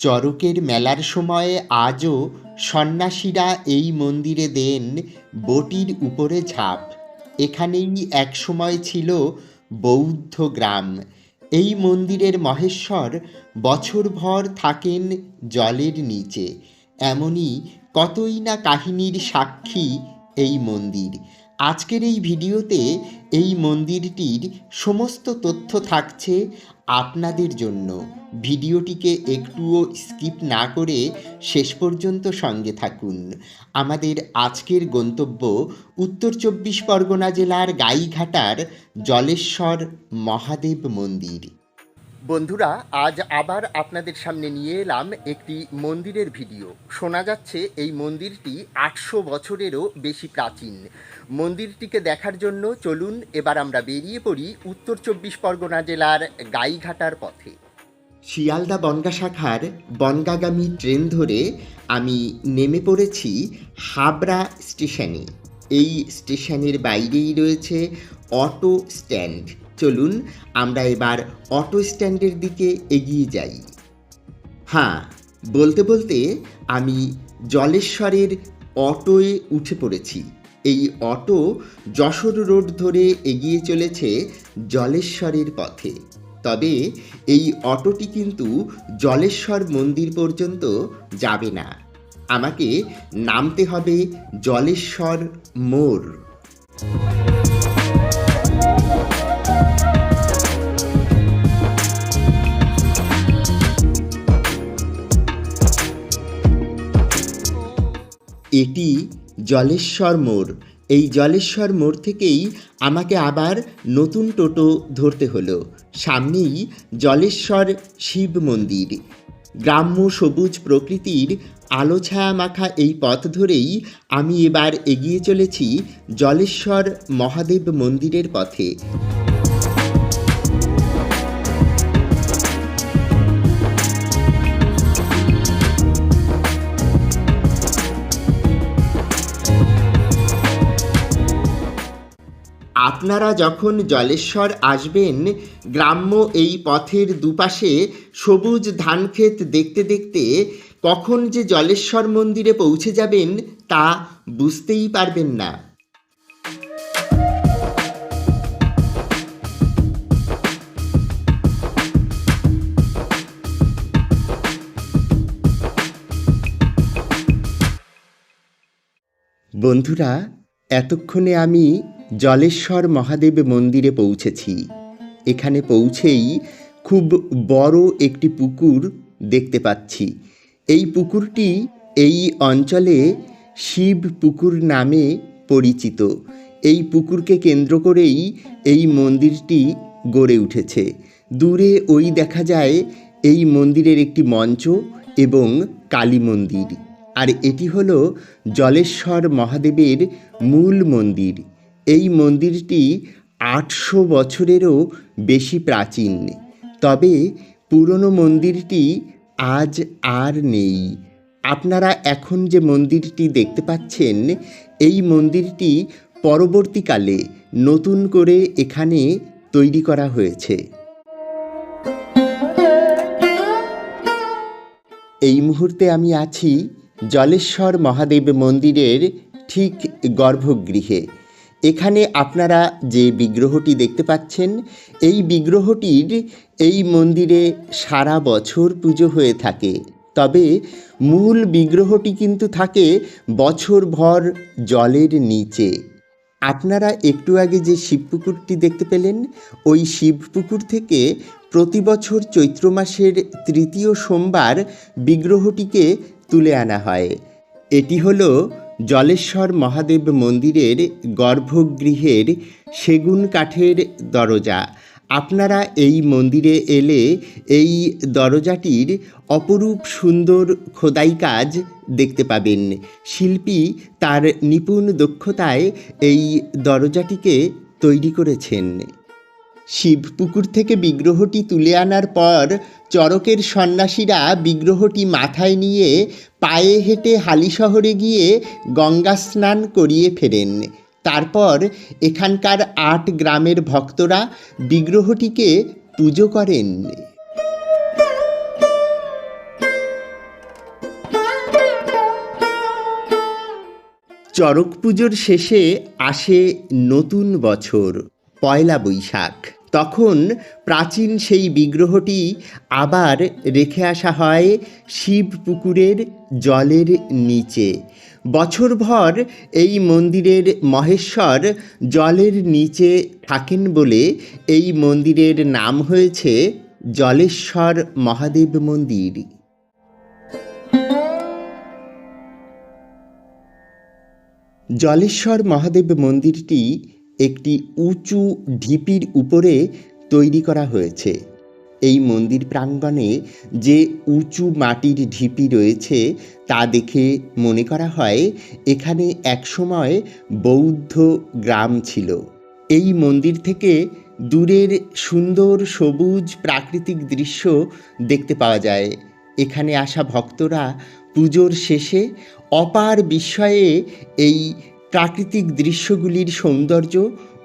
চড়কের মেলার সময়ে আজও সন্ন্যাসীরা এই মন্দিরে দেন বটির উপরে ঝাঁপ। এখানেই একসময় ছিল বৌদ্ধ গ্রাম। এই মন্দিরের মহেশ্বর বছরভর থাকেন জলের নিচে। এমনই কতই না কাহিনীর সাক্ষী এই মন্দির। আজকের এই ভিডিওতে এই মন্দিরটির সমস্ত তথ্য থাকছে আপনাদের জন্য ভিডিওটিকে একটুও স্কিপ না করে শেষ পর্যন্ত সঙ্গে থাকুন। আমাদের আজকের গন্তব্য উত্তর চব্বিশ পরগনা জেলার গাইঘাটার জলেশ্বর মহাদেব মন্দির। বন্ধুরা, আজ আবার আপনাদের সামনে নিয়ে এলাম একটি মন্দিরের ভিডিও। শোনা যাচ্ছে এই মন্দিরটি আটশো বছরেরও বেশি প্রাচীন। মন্দিরটিকে দেখার জন্য চলুন, এবার আমরা বেরিয়ে পড়ি উত্তর চব্বিশ পরগনা জেলার গাইঘাটার পথে। শিয়ালদা বনগা শাখার বনগাগামী ট্রেন ধরে আমি নেমে পড়েছি হাবড়া স্টেশনে। এই স্টেশনের বাইরেই রয়েছে অটো স্ট্যান্ড। চলুন আমরা এবার অটো স্ট্যান্ডের দিকে এগিয়ে যাই। হ্যাঁ বলতে বলতে আমি জলেশ্বরের অটোয় উঠে পড়েছি। এই অটো যশোর রোড ধরে এগিয়ে চলেছে জলেশ্বরের পথে। তবে এই অটোটি কিন্তু জলেশ্বর মন্দির পর্যন্ত যাবে না। আমাকে নামতে হবে জলেশ্বর মোড়। এটি জলেশ্বর মোড়। এই জলেশ্বর মোড় থেকেই আমাকে আবার নতুন টোটো ধরতে হলো। সামনেই জলেশ্বর শিব মন্দির। গ্রাম্য সবুজ প্রকৃতির আলো ছায়া মাখা এই পথ ধরেই আমি এবার এগিয়ে চলেছি জলেশ্বর মহাদেব মন্দিরের পথে। আপনারা যখন জলেশ্বর আসবেন, গ্রাম্য এই পথের দুপাশে সবুজ ধানক্ষেত দেখতে দেখতে কখন যে জলেশ্বর মন্দিরে পৌঁছে যাবেন তা বুঝতেই পারবেন না। বন্ধুরা, এতক্ষণে আমি জলেশ্বর মহাদেব মন্দিরে পৌঁছেছি। এখানে পৌঁছেই খুব বড় একটি পুকুর দেখতে পাচ্ছি। এই পুকুরটি এই অঞ্চলে শিব পুকুর নামে পরিচিত। এই পুকুরকে কেন্দ্র করেই এই মন্দিরটি গড়ে উঠেছে। দূরে ওই দেখা যায় এই মন্দিরের একটি মঞ্চ এবং কালী মন্দির। আর এটি হলো জলেশ্বর মহাদেবের মূল মন্দির। এই মন্দিরটি আটশো বছরেরও বেশি প্রাচীন। তবে পুরনো মন্দিরটি আজ আর নেই। আপনারা এখন যে মন্দিরটি দেখতে পাচ্ছেন, এই মন্দিরটি পরবর্তীকালে নতুন করে এখানে তৈরি করা হয়েছে। এই মুহূর্তে আমি আছি জলেশ্বর মহাদেব মন্দিরের ঠিক গর্ভগৃহে। এখানে আপনারা যে বিগ্রহটি দেখতে পাচ্ছেন, এই বিগ্রহটির এই মন্দিরে সারা বছর পুজো হয়ে থাকে। তবে মূল বিগ্রহটি কিন্তু থাকে বছরভর জলের নিচে। আপনারা একটু আগে যে শিবপুকুরটি দেখতে পেলেন, ওই শিবপুকুর থেকে প্রতি বছর চৈত্র মাসের তৃতীয় সোমবার বিগ্রহটিকে তুলে আনা হয়। এটি হলো জলেশ্বর মহাদেব মন্দিরের গর্ভগৃহের সেগুন কাঠের দরজা। আপনারা এই মন্দিরে এলে এই দরজাটির অপরূপ সুন্দর খোদাই কাজ দেখতে পাবেন। শিল্পী তার নিপুণ দক্ষতায় এই দরজাটিকে তৈরি করেছেন। শিবপুকুর থেকে বিগ্রহটি তুলে আনার পর চরকের সন্ন্যাসীরা বিগ্রহটি মাথায় নিয়ে পায়ে হেঁটে হালি শহরে গিয়ে গঙ্গা স্নান করিয়ে ফেরেন। তারপর এখানকার আট গ্রামের ভক্তরা বিগ্রহটিকে পুজো করেন। চরক পুজোর শেষে আসে নতুন বছর, পয়লা বৈশাখ। তখন প্রাচীন সেই বিগ্রহটি আবার রেখে আসা হয় শিব পুকুরের জলের নিচে। বছরভর এই মন্দিরের মহেশ্বর জলের নিচে থাকেন বলে এই মন্দিরের নাম হয়েছে জলেশ্বর মহাদেব মন্দির। জলেশ্বর মহাদেব মন্দিরটি একটি উঁচু ঢিপির উপরে তৈরি করা হয়েছে। এই মন্দির প্রাঙ্গণে যে উঁচু মাটির ঢিপি রয়েছে, তা দেখে মনে করা হয় এখানে একসময় বৌদ্ধ গ্রাম ছিল। এই মন্দির থেকে দূরের সুন্দর সবুজ প্রাকৃতিক দৃশ্য দেখতে পাওয়া যায়। এখানে আসা ভক্তরা পুজোর শেষে অপার বিস্ময়ে এই প্রাকৃতিক দৃশ্যগুলির সৌন্দর্য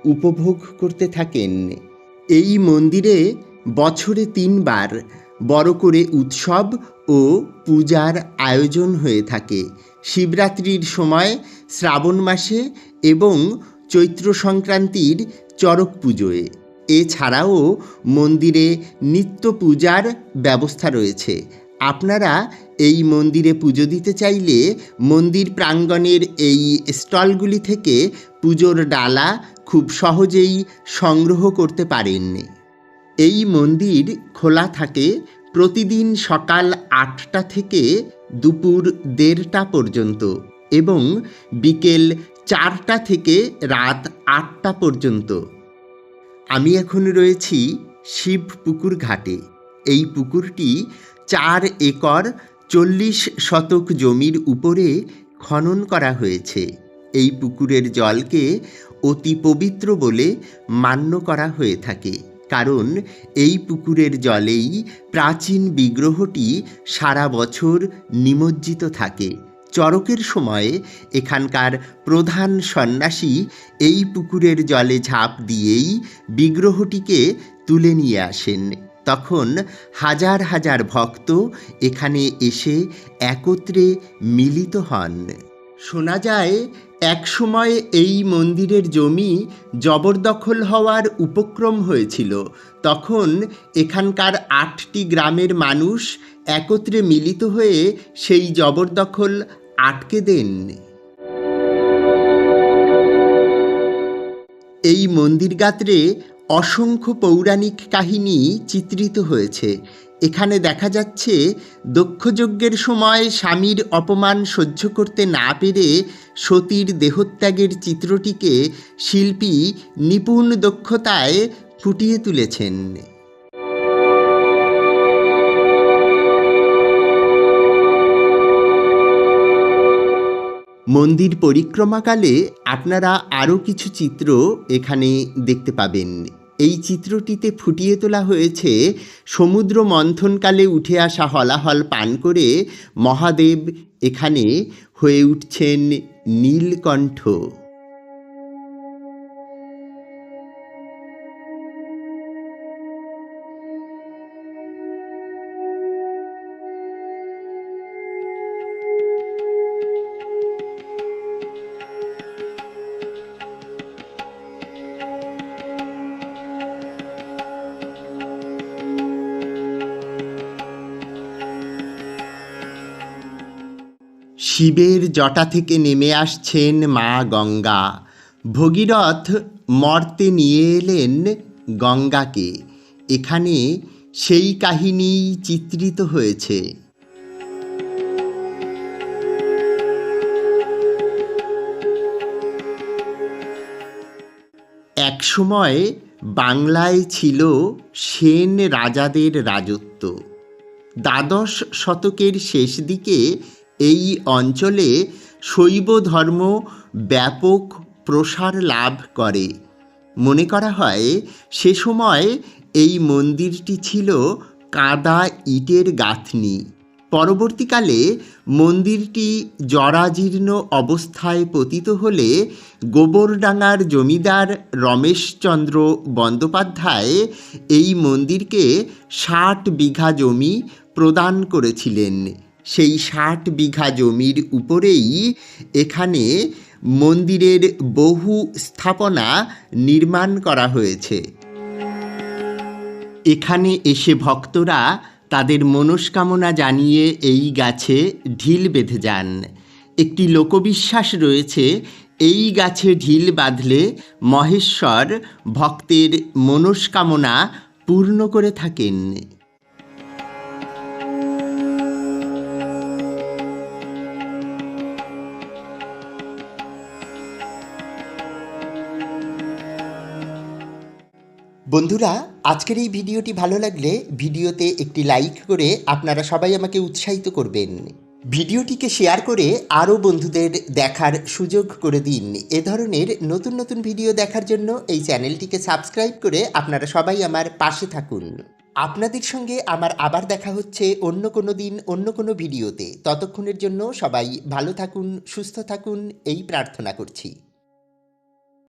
উপভোগ করতে থাকেন। এই মন্দিরে বছরে তিনবার বড় করে উৎসব ও পূজার আয়োজন হয়ে থাকে। শিবরাত্রির সময় শ্রাবণ মাসে এবং চৈত্র সংক্রান্তির চড়ক পুজোয়। এছাড়াও মন্দিরে নিত্য পূজার ব্যবস্থা রয়েছে। আপনারা এই মন্দিরে পুজো দিতে চাইলে মন্দির প্রাঙ্গণের এই স্টলগুলি থেকে পুজোর ডালা খুব সহজেই সংগ্রহ করতে পারেন। এই মন্দির খোলা থাকে প্রতিদিন সকাল আটটা থেকে দুপুর দেড়টা পর্যন্ত এবং বিকেল চারটা থেকে রাত আটটা পর্যন্ত। আমি এখন রয়েছি শিব পুকুর ঘাটে। এই পুকুরটি চার একর চল্লিশ শতক জমির উপরে খনন করা হয়েছে। এই পুকুরের জলকে অতি পবিত্র বলে মান্য করা হয়ে থাকে। কারণ এই পুকুরের জলেই প্রাচীন বিগ্রহটি সারা বছর নিমজ্জিত থাকে। চরকের সময়ে এখানকার প্রধান সন্ন্যাসী এই পুকুরের জলে ঝাঁপ দিয়েই বিগ্রহটিকে তুলে নিয়ে আসেন। তখন হাজার হাজার ভক্ত এখানে এসে একত্রে মিলিত হন। শোনা যায়, একসময় এই মন্দিরের জমি জবরদখল হওয়ার উপক্রম হয়েছিল। তখন এখানকার আটটি গ্রামের মানুষ একত্রে মিলিত হয়ে সেই জবরদখল আটকে দেন। এই মন্দির গাত্রে অসংখ্য পৌরাণিক কাহিনী চিত্রিত হয়েছে। এখানে দেখা যাচ্ছে দক্ষযজ্ঞের সময় স্বামীর অপমান সহ্য করতে না পেরে সতীর দেহত্যাগের চিত্রটিকে শিল্পী নিপুণ দক্ষতায় ফুটিয়ে তুলেছেন। মন্দির পরিক্রমাকালে আপনারা আরও কিছু চিত্র এখানে দেখতে পাবেন। এই চিত্রটিতে ফুটিয়ে তোলা হয়েছে সমুদ্র মন্থনকালে উঠে আসা হলাহল পান করে মহাদেব এখানে হয়ে উঠছেন নীলকণ্ঠ। শিবের জটা থেকে নেমে আসছেন মা গঙ্গা। ভগীরথ মর্তে নিয়ে এলেন গঙ্গাকে। এখানে সেই কাহিনী চিত্রিত হয়েছে। একসময় বাংলায় ছিল সেন রাজাদের রাজত্ব। দ্বাদশ শতকের শেষ দিকে এই অঞ্চলে শৈব ধর্ম ব্যাপক প্রসার লাভ করে। মনে করা হয়, সে সময় এই মন্দিরটি ছিল কাদা ইটের গাঁথনি। পরবর্তীকালে মন্দিরটি জরাজীর্ণ অবস্থায় পতিত হলে গোবরডাঙ্গার জমিদার রমেশচন্দ্র বন্দ্যোপাধ্যায় এই মন্দিরকে ষাট বিঘা জমি প্রদান করেছিলেন। সেই ষাট বিঘা জমির উপরেই এখানে মন্দিরের বহু স্থাপনা নির্মাণ করা হয়েছে। এখানে এসে ভক্তরা তাদের মনস্কামনা জানিয়ে এই গাছে ঢিল বেঁধে যান। একটি লোকবিশ্বাস রয়েছে, এই গাছে ঢিল বাঁধলে মহেশ্বর ভক্তের মনস্কামনা পূর্ণ করে থাকেন। বন্ধুরা, আজকের এই ভিডিওটি ভালো লাগলে ভিডিওতে একটি লাইক করে আপনারা সবাই আমাকে উৎসাহিত করবেন। ভিডিওটিকে শেয়ার করে আরও বন্ধুদের দেখার সুযোগ করে দিন। এ ধরনের নতুন নতুন ভিডিও দেখার জন্য এই চ্যানেলটিকে সাবস্ক্রাইব করে আপনারা সবাই আমার পাশে থাকুন। আপনাদের সঙ্গে আমার আবার দেখা হচ্ছে অন্য কোনো দিন, অন্য কোনো ভিডিওতে। ততক্ষণের জন্য সবাই ভালো থাকুন, সুস্থ থাকুন, এই প্রার্থনা করছি।